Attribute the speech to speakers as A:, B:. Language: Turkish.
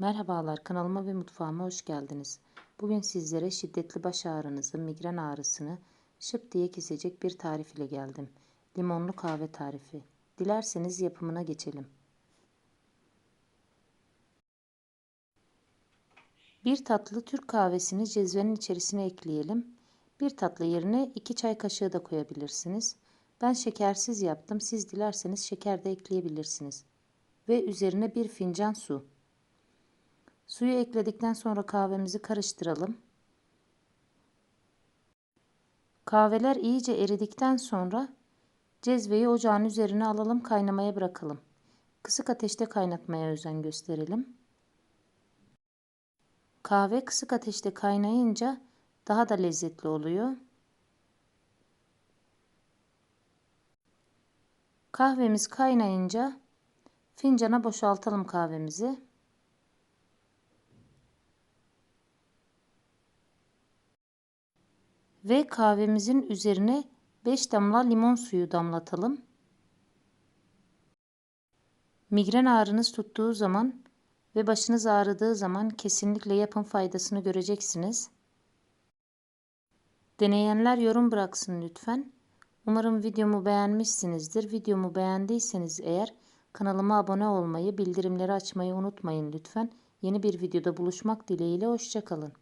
A: Merhabalar kanalıma ve mutfağıma hoş geldiniz. Bugün sizlere şiddetli baş ağrınızı, migren ağrısını şıp diye kesecek bir tarif ile geldim. Limonlu kahve tarifi. Dilerseniz yapımına geçelim. Bir tatlı Türk kahvesini cezvenin içerisine ekleyelim. Bir tatlı yerine iki çay kaşığı da koyabilirsiniz. Ben şekersiz yaptım. Siz dilerseniz şeker de ekleyebilirsiniz. Ve üzerine bir fincan su. Suyu ekledikten sonra kahvemizi karıştıralım. Kahveler iyice eridikten sonra cezveyi ocağın üzerine alalım kaynamaya bırakalım. Kısık ateşte kaynatmaya özen gösterelim. Kahve kısık ateşte kaynayınca daha da lezzetli oluyor. Kahvemiz kaynayınca fincana boşaltalım kahvemizi. Ve kahvemizin üzerine 5 damla limon suyu damlatalım. Migren ağrınız tuttuğu zaman ve başınız ağrıdığı zaman kesinlikle yapın faydasını göreceksiniz. Deneyenler yorum bıraksın lütfen. Umarım videomu beğenmişsinizdir. Videomu beğendiyseniz eğer kanalıma abone olmayı, bildirimleri açmayı unutmayın lütfen. Yeni bir videoda buluşmak dileğiyle hoşçakalın.